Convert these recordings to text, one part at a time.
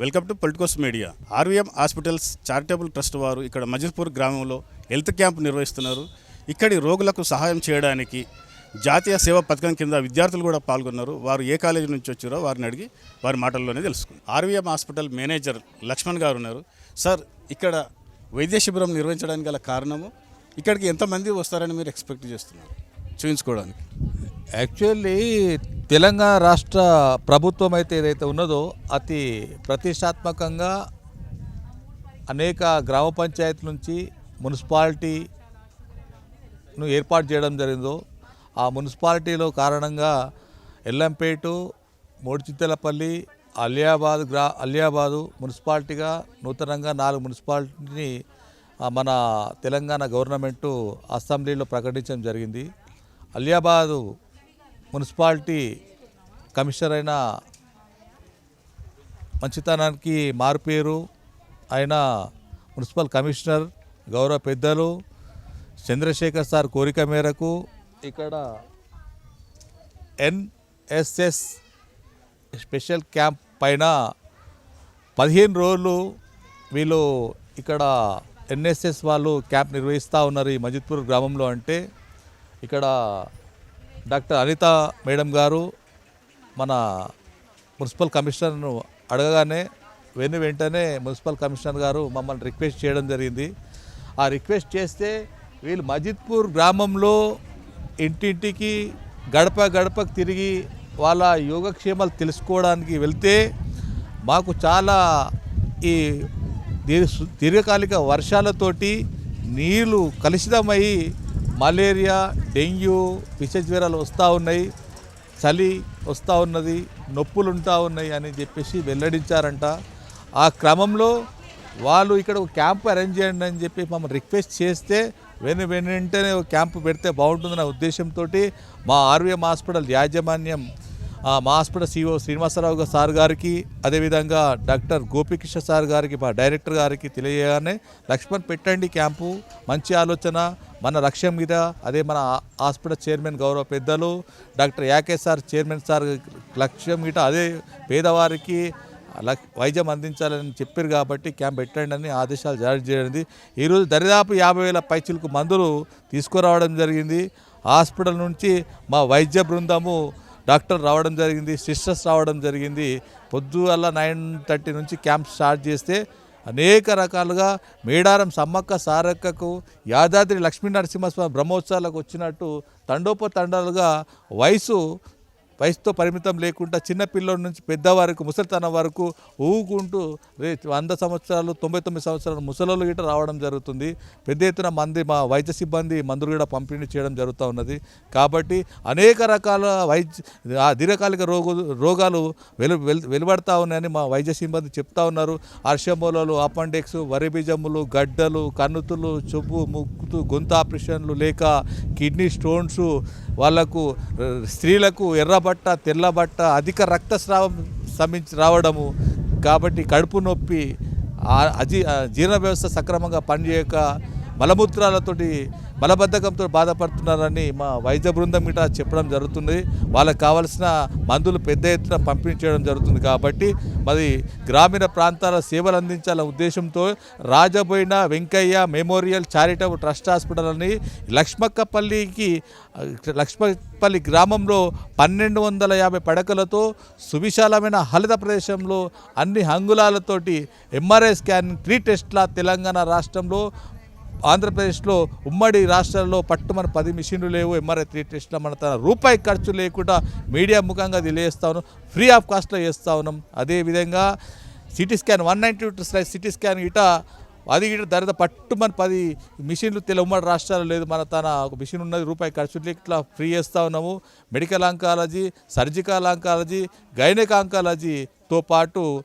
Welcome to politicos media. RVM hospitals charitable trust వారు ఇక్కడ మజిల్పూర్ గ్రామంలో హెల్త్ క్యాంప్ నిర్వహిస్తున్నారు. ఇక్కడి రోగులకు సహాయం చేయడానికి జాతీయ సేవా పథకం కింద విద్యార్థులు కూడా పాల్గొన్నారు. వారు ఏ కాలేజీ నుంచి వచ్చారో వారిని అడిగి వారి మాటల్లోనే తెలుసుకుంది. ఆర్వీఎం హాస్పిటల్ మేనేజర్ లక్ష్మణ్ గారు ఉన్నారు. సార్ ఇక్కడ వైద్య శిబిరం నిర్వహించడానికి గల కారణము? ఇక్కడికి ఎంతమంది వస్తారని మీరు ఎక్స్పెక్ట్ చేస్తున్నారు? చూపించుకోవడానికి యాక్చువల్లీ తెలంగాణ రాష్ట్ర ప్రభుత్వం అయితే ఏదైతే ఉన్నదో అతి ప్రతిష్టాత్మకంగా అనేక గ్రామ పంచాయతీ నుంచి మున్సిపాలిటీను ఏర్పాటు చేయడం జరిగిందో ఆ మున్సిపాలిటీలో కారణంగా ఎల్లంపేటు మోడిచిత్తలపల్లి అలియాబాద్ గ్రా అలియాబాదు మున్సిపాలిటీగా నూతనంగా నాలుగు మున్సిపాలిటీని మన తెలంగాణ గవర్నమెంటు అసెంబ్లీలో ప్రకటించడం జరిగింది. అలియాబాదు మున్సిపాలిటీ కమిషనర్ అయిన మంచితనానికి మారుపేరు ఆయన మున్సిపల్ కమిషనర్ గౌరవ పెద్దలు చంద్రశేఖర్ సార్ కోరిక మేరకు ఇక్కడ ఎన్ఎస్ఎస్ స్పెషల్ క్యాంప్ పైన పదిహేను రోజులు వీళ్ళు ఇక్కడ ఎన్ఎస్ఎస్ వాళ్ళు క్యాంప్ నిర్వహిస్తూ ఉన్నారు ఈ మజిత్పూర్ గ్రామంలో అంటే. ఇక్కడ డాక్టర్ అనిత మేడం గారు మన మున్సిపల్ కమిషనర్ను అడగగానే వెను వెంటనే మున్సిపల్ కమిషనర్ గారు మమ్మల్ని రిక్వెస్ట్ చేయడం జరిగింది. ఆ రిక్వెస్ట్ చేస్తే వీళ్ళు మజిద్పూర్ గ్రామంలో ఇంటింటికి గడప గడపకు తిరిగి వాళ్ళ యోగక్షేమాలు తెలుసుకోవడానికి వెళ్తే మాకు చాలా ఈ దీర్ఘ దీర్ఘకాలిక వర్షాలతోటి నీళ్ళు కలుషితమై మలేరియా డెంగ్యూ విషజ్వరాలు వస్తూ ఉన్నాయి చలి వస్తూ ఉన్నది నొప్పులు ఉంటా ఉన్నాయి అని చెప్పేసి వెల్లడించారంట. ఆ క్రమంలో వాళ్ళు ఇక్కడ ఒక క్యాంప్ అరేంజ్ చేయండి అని చెప్పి మమ్మల్ని రిక్వెస్ట్ చేస్తే వెను వెంటనే ఒక క్యాంపు పెడితే బాగుంటుందనే ఉద్దేశంతో మా ఆర్వీఎం హాస్పిటల్ యాజమాన్యం మా హాస్పిటల్ సిఓ శ్రీనివాసరావు సార్ గారికి అదేవిధంగా డాక్టర్ గోపికృష్ణ సార్ గారికి మా డైరెక్టర్ గారికి తెలియగానే లక్ష్మణ్ పెట్టండి క్యాంపు మంచి ఆలోచన మన లక్ష్యం మీద అదే మన హాస్పిటల్ చైర్మన్ గౌరవ పెద్దలు డాక్టర్ యాకే సార్ చైర్మన్ సార్ లక్ష్యం మీద అదే పేదవారికి వైద్యం అందించాలని చెప్పారు కాబట్టి క్యాంప్ పెట్టండి అని ఆదేశాలు జారీ చేయడింది ఈరోజు దరిదాపు యాభై వేల పైచులకు మందులు తీసుకురావడం జరిగింది. హాస్పిటల్ నుంచి మా వైద్య బృందము డాక్టర్ రావడం జరిగింది సిస్టర్స్ రావడం జరిగింది. పొద్దుగల నైన్ థర్టీ నుంచి క్యాంప్ స్టార్ట్ చేస్తే అనేక రకాలుగా మేడారం సమ్మక్క సారక్కకు యాదాద్రి లక్ష్మీ నరసింహస్వామి బ్రహ్మోత్సవాలకు వచ్చినట్టు తండోపతండాలుగా వయసు వయసుతో పరిమితం లేకుండా చిన్నపిల్లల నుంచి పెద్దవారికి ముసలితనం వరకు ఊగుకుంటూ వంద సంవత్సరాలు తొంభై తొమ్మిది సంవత్సరాలు ముసలోళ్ళు గిట్ట రావడం జరుగుతుంది. పెద్ద ఎత్తున మంది మా వైద్య సిబ్బంది మందులు కూడా పంపిణీ చేయడం జరుగుతూ ఉన్నది. కాబట్టి అనేక రకాల వైద్య ఆ దీర్ఘకాలిక రోగు రోగాలు వెలు వెలువడతా ఉన్నాయని మా వైద్య సిబ్బంది చెప్తా ఉన్నారు. అర్షమూలలు అపెండిక్స్ వరిబీజములు గడ్డలు కన్నుతులు చెప్పు ముక్కు గొంతు ఆపరేషన్లు లేక కిడ్నీ స్టోన్స్ వాళ్ళకు స్త్రీలకు ఎర్రబట్ట తెల్లబట్ట అధిక రక్తస్రావం సంబంధించి రావడము కాబట్టి కడుపు నొప్పి అజీ జీర్ణ వ్యవస్థ సక్రమంగా పనిచేయక మలమూత్రాలతోటి బలబద్ధకంతో బాధపడుతున్నారని మా వైద్య బృందం గిట చెప్పడం జరుగుతుంది. వాళ్ళకి కావాల్సిన మందులు పెద్ద ఎత్తున పంపిణీ చేయడం జరుగుతుంది కాబట్టి మరి గ్రామీణ ప్రాంతాల సేవలు అందించాల ఉద్దేశంతో Rajaboina Venkaiah memorial charitable trust hospital అని లక్ష్మక్కపల్లికి లక్ష్మపల్లి గ్రామంలో పన్నెండు వందల యాభై పడకలతో సువిశాలమైన హలిత ప్రదేశంలో అన్ని హంగులాలతోటి ఎంఆర్ఐ స్కాన్ త్రీ టెస్ట్ల తెలంగాణ రాష్ట్రంలో ఆంధ్రప్రదేశ్లో ఉమ్మడి రాష్ట్రాల్లో పట్టు మన పది మిషన్లు లేవు ఎంఆర్ఐ త్రీ టెస్ట్లో మన తన రూపాయి ఖర్చు లేకుండా మీడియా ముఖంగా తెలియజేస్తా ఉన్నాం ఫ్రీ ఆఫ్ కాస్ట్లో చేస్తూ ఉన్నాం. అదేవిధంగా CT scan one ninety two slice CT scan ఇట అది ఇట ధర పట్టుమని పది మిషన్లు తెల ఉమ్మడి రాష్ట్రాలు లేదు మన తన ఒక మిషన్ ఉన్నది రూపాయి ఖర్చు లేక ఇట్లా ఫ్రీ చేస్తూ ఉన్నాము. Medical oncology surgical oncology gynaec ఆంకాలజీతో పాటు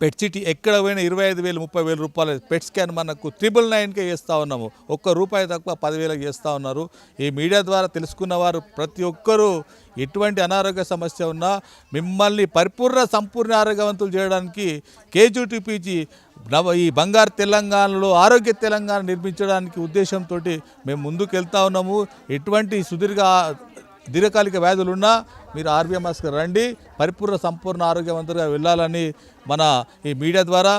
పెట్ సిటీ ఎక్కడ పోయినా ఇరవై ఐదు వేలు ముప్పై వేల రూపాయలు. పెట్ స్కాన్ మనకు త్రిబుల్ నైన్కే చేస్తూ ఉన్నాము. ఒక్క రూపాయి తక్కువ పదివేలకు చేస్తూ ఉన్నారు. ఈ మీడియా ద్వారా తెలుసుకున్న వారు ప్రతి ఒక్కరూ ఎటువంటి అనారోగ్య సమస్య ఉన్నా మిమ్మల్ని పరిపూర్ణ సంపూర్ణ ఆరోగ్యవంతులు చేయడానికి కేజీటీపీజీ నవ ఈ బంగారు తెలంగాణలో ఆరోగ్య తెలంగాణ నిర్మించడానికి ఉద్దేశంతో మేము ముందుకు వెళ్తా ఉన్నాము. ఎటువంటి సుదీర్ఘ దీర్ఘకాలిక వ్యాధులు ఉన్నా మీరు ఆర్బీఎంఎస్కి రండి. పరిపూర్ణ సంపూర్ణ ఆరోగ్యవంతులుగా వెళ్ళాలని మన ఈ మీడియా ద్వారా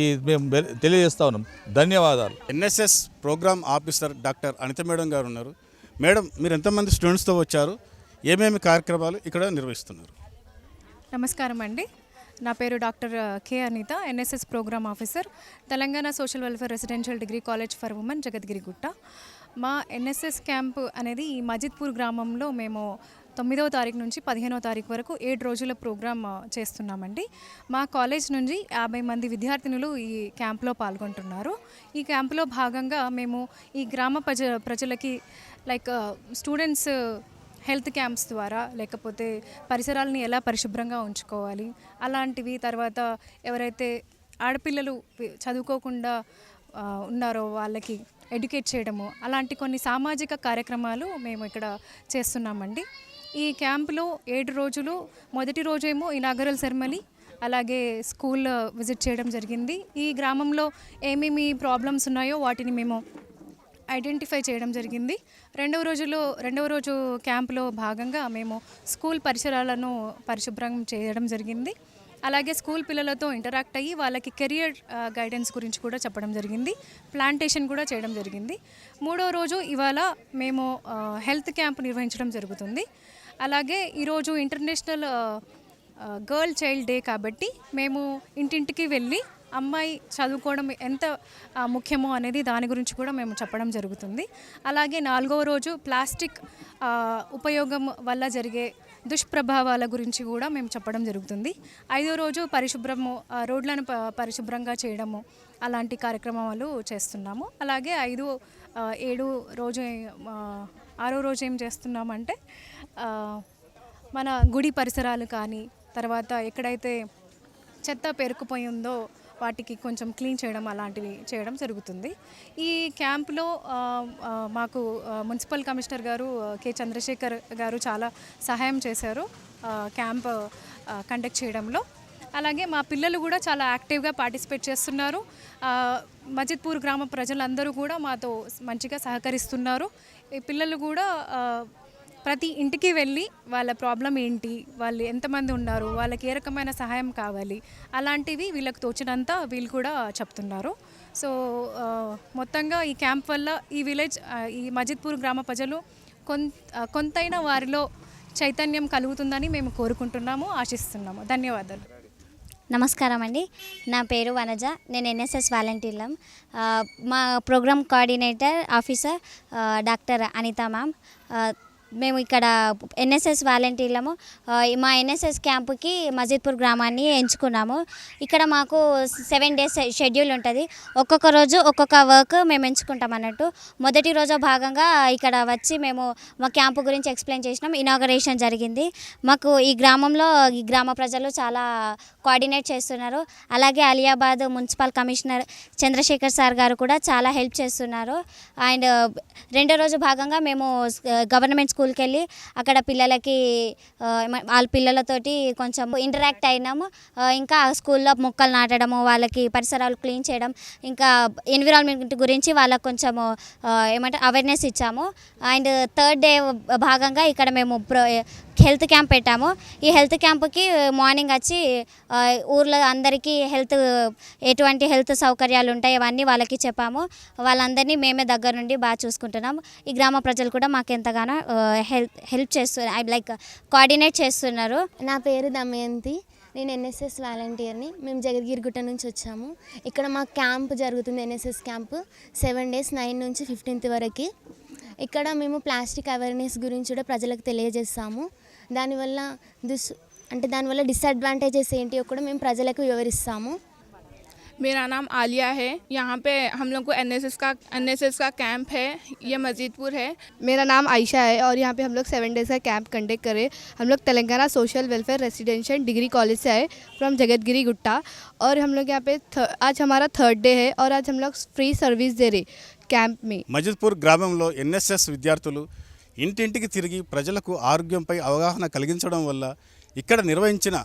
ఈ మేము తెలియజేస్తా ఉన్నాం. ధన్యవాదాలు. NSS program officer doctor Anitha madam గారు ఉన్నారు. మేడం మీరు ఎంతమంది స్టూడెంట్స్తో వచ్చారు? ఏమేమి కార్యక్రమాలు ఇక్కడ నిర్వహిస్తున్నారు? నమస్కారం అండి. నా పేరు doctor K Anitha NSS program officer Telangana social welfare residential degree college for women Jagadgirigutta. మా ఎన్ఎస్ఎస్ క్యాంప్ అనేది ఈ మజిద్పూర్ గ్రామంలో మేము తొమ్మిదవ తారీఖు నుంచి పదిహేనవ తారీఖు వరకు ఏడు రోజుల ప్రోగ్రామ్ చేస్తున్నామండి. మా కాలేజ్ నుంచి యాభై మంది విద్యార్థినులు ఈ క్యాంప్లో పాల్గొంటున్నారు. ఈ క్యాంప్లో భాగంగా మేము ఈ గ్రామ ప్రజ ప్రజలకి లైక్ స్టూడెంట్స్ హెల్త్ క్యాంప్స్ ద్వారా లేకపోతే పరిసరాలని ఎలా పరిశుభ్రంగా ఉంచుకోవాలి అలాంటివి తర్వాత ఎవరైతే ఆడపిల్లలు చదువుకోకుండా ఉన్నారో వాళ్ళకి ఎడ్యుకేట్ చేయడము అలాంటి కొన్ని సామాజిక కార్యక్రమాలు మేము ఇక్కడ చేస్తున్నామండి. ఈ క్యాంపులో ఏడు రోజులు మొదటి రోజేమో ఇనాగరల్ సెరమనీ అలాగే స్కూల్ విజిట్ చేయడం జరిగింది. ఈ గ్రామంలో ఏమేమి ప్రాబ్లమ్స్ ఉన్నాయో వాటిని మేము ఐడెంటిఫై చేయడం జరిగింది. రెండవ రోజులో రెండవ రోజు క్యాంప్లో భాగంగా మేము స్కూల్ పరిసరాలను పరిశుభ్రం చేయడం జరిగింది. అలాగే స్కూల్ పిల్లలతో ఇంటరాక్ట్ అయ్యి వాళ్ళకి కెరియర్ గైడెన్స్ గురించి కూడా చెప్పడం జరిగింది. ప్లాంటేషన్ కూడా చేయడం జరిగింది. మూడో రోజు ఇవాళ మేము హెల్త్ క్యాంప్ నిర్వహించడం జరుగుతుంది. అలాగే ఈరోజు ఇంటర్నేషనల్ గర్ల్ చైల్డ్ డే కాబట్టి మేము ఇంటింటికి వెళ్ళి అమ్మాయి చదువుకోవడం ఎంత ముఖ్యమో అనేది దాని గురించి కూడా మేము చెప్పడం జరుగుతుంది. అలాగే నాలుగవ రోజు ప్లాస్టిక్ ఉపయోగం వల్ల జరిగే దుష్ప్రభావాల గురించి కూడా మేము చెప్పడం జరుగుతుంది. ఐదో రోజు పరిశుభ్రము రోడ్లను ప- పరిశుభ్రంగా చేయడము అలాంటి కార్యక్రమాలు చేస్తున్నాము. అలాగే ఐదు ఏడు రోజు ఆరో రోజు ఏం చేస్తున్నామంటే మన గుడి పరిసరాలు కానీ తర్వాత ఎక్కడైతే చెత్త పేరుకుపోయి ఉందో వాటికి కొంచెం క్లీన్ చేయడం అలాంటివి చేయడం జరుగుతుంది. ఈ క్యాంప్లో మాకు మున్సిపల్ కమిషనర్ గారు కే కె. చంద్రశేఖర్ గారు చాలా సహాయం చేశారు క్యాంప్ కండక్ట్ చేయడంలో. అలాగే మా పిల్లలు కూడా చాలా యాక్టివ్గా పార్టిసిపేట్ చేస్తున్నారు. మజిద్పూర్ గ్రామ ప్రజలందరూ కూడా మాతో మంచిగా సహకరిస్తున్నారు. ఈ పిల్లలు కూడా ప్రతి ఇంటికి వెళ్ళి వాళ్ళ ప్రాబ్లం ఏంటి వాళ్ళు ఎంతమంది ఉన్నారు వాళ్ళకి ఏ రకమైన సహాయం కావాలి అలాంటివి వీళ్ళకి తోచినంత వీళ్ళు కూడా చెప్తున్నారు. సో మొత్తంగా ఈ క్యాంప్ వల్ల ఈ విలేజ్ ఈ మజిద్పూర్ గ్రామ ప్రజలు కొంత కొంతైన వారిలో చైతన్యం కలుగుతుందని మేము కోరుకుంటున్నాము ఆశిస్తున్నాము. ధన్యవాదాలు. నమస్కారం అండి. నా పేరు వనజ. నేను ఎన్ఎస్ఎస్ వాలంటీర్లం. మా program coordinator officer doctor Anitha ma'am. మేము ఇక్కడ ఎన్ఎస్ఎస్ వాలంటీర్లము మా ఎన్ఎస్ఎస్ క్యాంపుకి మజీద్పూర్ గ్రామాన్ని ఎంచుకున్నాము. ఇక్కడ మాకు సెవెన్ డేస్ షెడ్యూల్ ఉంటుంది. ఒక్కొక్క రోజు ఒక్కొక్క వర్క్ మేము ఎంచుకుంటాం అన్నట్టు. మొదటి రోజు భాగంగా ఇక్కడ వచ్చి మేము మా క్యాంపు గురించి ఎక్స్ప్లెయిన్ చేసినాం. ఇనాగరేషన్ జరిగింది. మాకు ఈ గ్రామంలో ఈ గ్రామ ప్రజలు చాలా కోఆర్డినేట్ చేస్తున్నారు. అలాగే Aliabad municipal commissioner Chandrashekar sir గారు కూడా చాలా హెల్ప్ చేస్తున్నారు. అండ్ రెండో రోజు భాగంగా మేము గవర్నమెంట్ స్కూల్ స్కూల్కి వెళ్ళి అక్కడ పిల్లలకి వాళ్ళ పిల్లలతోటి కొంచెం ఇంటరాక్ట్ అయినాము. ఇంకా స్కూల్లో మొక్కలు నాటడము వాళ్ళకి పరిసరాలు క్లీన్ చేయడం ఇంకా ఎన్విరాన్మెంట్ గురించి వాళ్ళకు కొంచెము ఏమంటే ఏమంటారు అవేర్నెస్ ఇచ్చాము. అండ్ థర్డ్ డే భాగంగా ఇక్కడ మేము ప్రో హెల్త్ క్యాంప్ పెట్టాము. ఈ హెల్త్ క్యాంప్కి మార్నింగ్ వచ్చి ఊర్లో అందరికీ హెల్త్ ఎటువంటి హెల్త్ సౌకర్యాలు ఉంటాయి అవన్నీ వాళ్ళకి చెప్పాము. వాళ్ళందరినీ మేమే దగ్గర నుండి బాగా చూసుకుంటున్నాము. ఈ గ్రామ ప్రజలు కూడా మాకు ఎంతగానో హెల్ప్ హెల్ప్ చేస్తున్నారు లైక్ కోఆర్డినేట్ చేస్తున్నారు. నా పేరు దమయంతి. నేను ఎన్ఎస్ఎస్ వాలంటీర్ని. మేము జగద్గిరిగుట్ట నుంచి వచ్చాము. ఇక్కడ మా క్యాంప్ జరుగుతుంది NSS camp. Seven days nine నుంచి ఫిఫ్టీన్త్ వరకు. ఇక్కడ మేము ప్లాస్టిక్ అవేర్నెస్ గురించి కూడా ప్రజలకు తెలియజేస్తాము దానివల్ల దుస్ అంటే దానివల్ల డిసడ్వాంటేజెస్ ఏంటియో కూడా మేము ప్రజలకు వివరిస్తాము मेरा नाम आलिया है यहाँ पे हम लोग को एनएसएस का एनएसएस का कैंप है ये मजीदपुर है मेरा नाम आयशा है और यहाँ पे हम लोग सेवन डेज़ का कैंप कंडक्ट करे हम लोग Telangana social welfare residential degree college से आए फ्रॉम जगतगिरी गुट्टा और हम लोग यहाँ पे थ- आज हमारा थर्ड डे है और आज हम लोग फ्री सर्विस दे रहे క్యాంప్ మీ మజిద్పూర్ గ్రామంలో ఎన్ఎస్ఎస్ విద్యార్థులు ఇంటింటికి తిరిగి ప్రజలకు ఆరోగ్యంపై అవగాహన కలిగించడం వల్ల ఇక్కడ నిర్వహించిన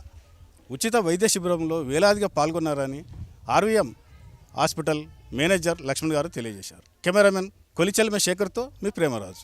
ఉచిత వైద్య శిబిరంలో వేలాదిగా పాల్గొన్నారని ఆర్వీఎం హాస్పిటల్ మేనేజర్ లక్ష్మణ్ గారు తెలియజేశారు. కెమెరామెన్ కొలిచెల్మ శేఖర్తో మీ Premaraju.